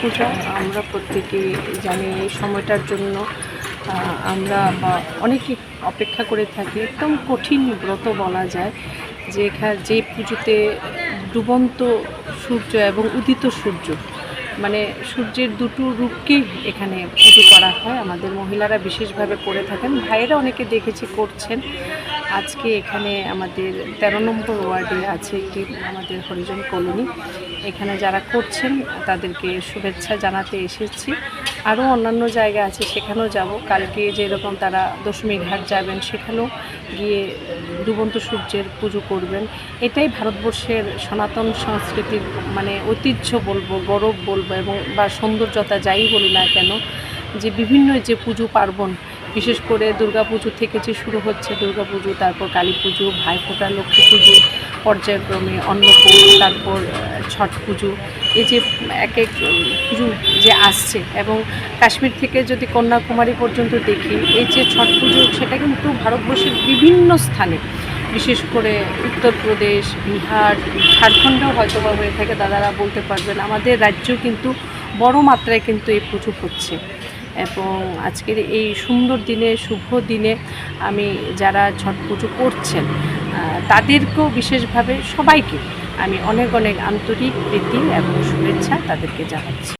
পূজা। আমরা প্রত্যেকে জানি এই সময়টার জন্য আমরা বা অনেকে অপেক্ষা করে থাকি। একদম কঠিন ব্রত বলা যায়, যে যে পুজোতে ডুবন্ত সূর্য এবং উদিত সূর্য মানে সূর্যের দুটো রূপকেই এখানে পুজো করা হয়। আমাদের মহিলারা বিশেষভাবে করে থাকেন। ভাইয়েরা অনেকে দেখেছি করছেন। আজকে এখানে আমাদের তেরো নম্বর ওয়ার্ডে আছে একটি আমাদের হরিজন কলোনি। এখানে যারা করছেন, তাদেরকে শুভেচ্ছা জানাতে এসেছি। আরও অন্যান্য জায়গা আছে, সেখানেও যাব। কালকে যেরকম তারা দশমী ঘাট যাবেন, সেখানেও গিয়ে ডুবন্ত সূর্যের পুজো করবেন। এটাই ভারতবর্ষের সনাতন সংস্কৃতির মানে ঐতিহ্য বলব, গৌরব বলব এবং বা সৌন্দর্যতা যাই বলি না কেন, যে বিভিন্ন যে পুজো পার্বণ বিশেষ করে দুর্গাপুজো থেকে যে শুরু হচ্ছে দুর্গাপুজো, তারপর কালী পুজো ভাইফোঁটা লক্ষ্মী পুজো পর্যায়ক্রমে অন্নকূট তারপর ছট পুজো এই যে এক এক পুজো যে আসছে এবং কাশ্মীর থেকে যদি কন্যাকুমারী পর্যন্ত দেখি, এই যে ছট পুজো সেটা কিন্তু ভারতবর্ষের বিভিন্ন স্থানে, বিশেষ করে উত্তরপ্রদেশ, বিহার, ঝাড়খণ্ডেও হয়তো বা হয়ে থাকে, দাদারা বলতে পারবেন, আমাদের রাজ্য কিন্তু বড় মাত্রায় কিন্তু এই পুজো হচ্ছে। এবং আজকের এই সুন্দর দিনে, শুভ দিনে আমি যারা ছট পুজো করছেন তাদেরকেও বিশেষভাবে সবাইকে আমি অনেক অনেক আন্তরিক প্রীতি এবং শুভেচ্ছা তাদেরকে জানাচ্ছি।